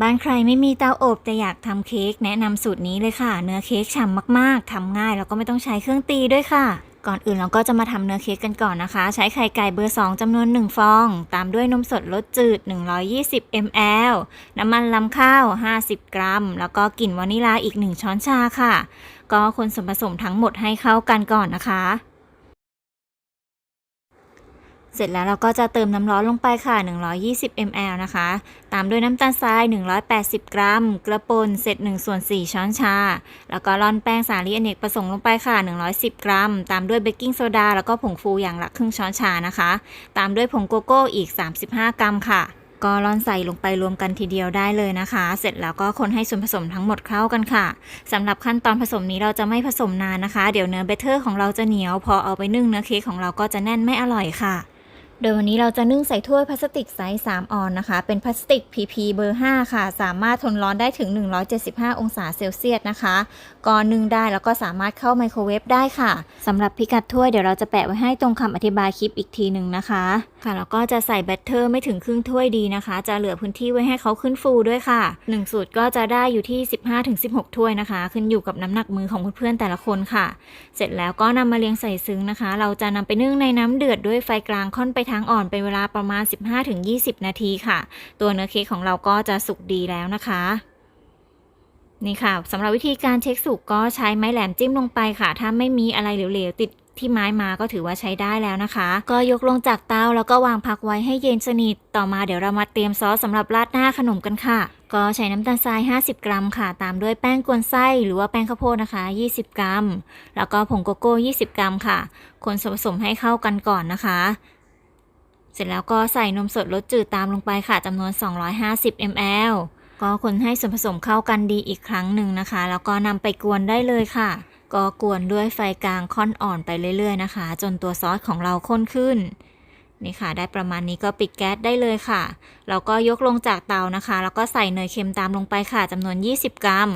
บ้านใครไม่มีเตาอบแต่อยากทำเค้กแนะนำสูตรนี้เลยค่ะ เนื้อเค้กฉ่ำมากๆทำง่ายแล้วก็ไม่ต้องใช้เครื่องตีด้วยค่ะ ก่อนอื่นเราก็จะมาทำเนื้อเค้กกันก่อนนะคะ ใช้ไข่ไก่เบอร์ 2จำนวน 1 ฟอง ตามด้วยนมสดรสจืด 120 ml น้ำมันลำข้าว 50 กรัม แล้วก็กลิ่นวานิลาอีก 1 ช้อนชาค่ะ ก็คนส่วนผสมทั้งหมดให้เข้ากันก่อนนะคะ เสร็จแล้วเราก็จะเติมน้ำร้อนลงไปค่ะ 120 ml นะคะ ตามด้วยน้ำตาลทราย 180 กรัม กระป่นเสร็จ1ส่วน4ช้อนชา แล้วก็ร่อนแป้งสาลีอเนกประสงค์ลงไปค่ะ 110 กรัม ตามด้วยเบกกิ้งโซดา แล้วก็ผงฟูอย่างละครึ่งช้อนชานะคะ ตามด้วยผงโกโก้อีก 35 กรัมค่ะก็ร่อนใส่ลงไปรวมกันทีเดียวได้เลยนะคะ เสร็จแล้วก็คนให้ส่วนผสมทั้งหมดเข้ากันค่ะสำหรับขั้นตอนผสมนี้เราจะไม่ผสมนานนะคะ เดี๋ยวเนื้อเบเตอร์ของเราจะเหนียว พอเอาไปนึ่งเนื้อเค้กของเราก็จะแน่นไม่อร่อยค่ะ โดยวันนี้เราจะนึ่งใส่ถ้วยพลาสติกไซส์ 3 ออนนะคะ เป็นพลาสติก PP เบอร์ 5 ค่ะ สามารถทนร้อนได้ถึง 175 องศาเซลเซียสนะคะก็นึ่งได้แล้วก็สามารถเข้าไมโครเวฟได้ค่ะสำหรับพิกัดถ้วยเดี๋ยวเราจะแปะไว้ให้ตรงคำอธิบายคลิปอีกทีหนึ่งนะคะ ค่ะแล้วก็จะใส่แบตเตอร์ไม่ถึงครึ่งถ้วยดีนะคะ จะเหลือพื้นที่ไว้ให้เขาขึ้นฟูด้วยค่ะ 1 สูตรก็จะได้อยู่ที่ 15-16 ถ้วยนะคะ ขึ้นอยู่กับน้ำหนักมือของเพื่อนๆแต่ละคนค่ะ เสร็จแล้วก็นำมาเรียงใส่ซึ้งนะคะ เราจะนำไปนึ่งในน้ำเดือดด้วยไฟกลางค่อนไปทางอ่อนเป็นเวลาประมาณ 15-20 นาทีค่ะ ตัวเนื้อเค้กของเราก็จะสุกดีแล้วนะคะนี่ค่ะสำหรับวิธีการเช็คสุกก็ใช้ไม้แหลมจิ้มลงไปค่ะ ถ้าไม่มีอะไรเหลวๆติดที่ไม้มาก็ถือว่าใช้ได้แล้วนะคะ ก็ยกลงจากเตาแล้วก็วางพักไว้ให้เย็นสนิท ต่อมาเดี๋ยวเรามาเตรียมซอสสำหรับราดหน้าขนมกันค่ะ ก็ใช้น้ำตาลทราย 50 กรัมค่ะ ตามด้วยแป้งกวนไส้หรือว่าแป้งข้าวโพดนะคะ 20 กรัม แล้วก็ผงโกโก้ 20 กรัมค่ะ คนส่วนผสมให้เข้ากันก่อนนะคะ เสร็จแล้วก็ใส่นมสดรสจืดตามลงไปค่ะจำนวน 250 ml ก็คนให้ส่วนผสมเข้ากันดีอีกครั้งหนึ่งนะคะ แล้วก็นำไปกวนได้เลยค่ะ ก็กวนด้วยไฟกลางค่อนอ่อนไปเรื่อยๆนะคะ จนตัวซอสของเราข้นขึ้นนี่ค่ะ ได้ประมาณนี้ก็ปิดแก๊สได้เลยค่ะแล้วก็ยกลงจากเตานะคะ แล้วก็ใส่เนยเค็มตามลงไปค่ะจำนวน 20 กรัม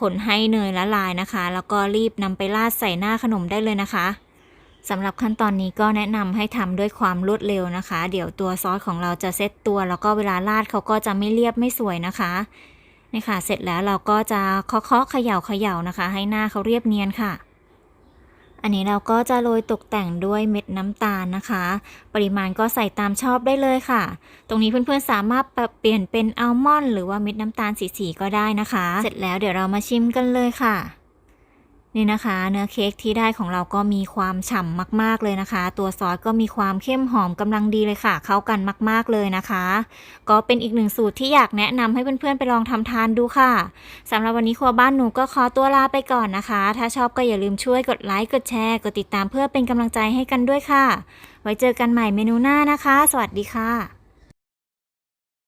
คนให้เนยละลายนะคะ แล้วก็รีบนำไปราดใส่หน้าขนมได้เลยนะคะ สำหรับขั้นตอนนี้ก็แนะนำให้ทำด้วยความรวดเร็วนะคะ เดี๋ยวตัวซอสของเราจะเซตตัว แล้วก็เวลาราดเขาก็จะไม่เรียบไม่สวยนะคะนี่ค่ะ เสร็จแล้วเราก็จะเคาะๆเขย่าเขย่านะคะ ให้หน้าเขาเรียบเนียนค่ะ อันนี้เราก็จะโรยตกแต่งด้วยเม็ดน้ำตาลนะคะ ปริมาณก็ใส่ตามชอบได้เลยค่ะ ตรงนี้เพื่อนๆสามารถปรับเปลี่ยนเป็นอัลมอนด์หรือว่าเม็ดน้ำตาลสีๆก็ได้นะคะ เสร็จแล้วเดี๋ยวเรามาชิมกันเลยค่ะ นี่นะคะ เนื้อเค้กที่ได้ของเราก็มีความฉ่ำมาก ๆเลยนะคะ ตัวซอสก็มีความเข้มหอมกำลังดีเลยค่ะ เข้ากันมาก ๆเลยนะคะ ก็เป็นอีกหนึ่งสูตรที่อยากแนะนำให้เพื่อนๆไปลองทำทานดูค่ะสำหรับวันนี้ครัวบ้านหนูก็ขอตัวลาไปก่อนนะคะ ถ้าชอบก็อย่าลืมช่วยกดไลค์กดแชร์กดติดตามเพื่อเป็นกำลังใจให้กันด้วยค่ะ ไว้เจอกันใหม่เมนูหน้านะคะ สวัสดีค่ะ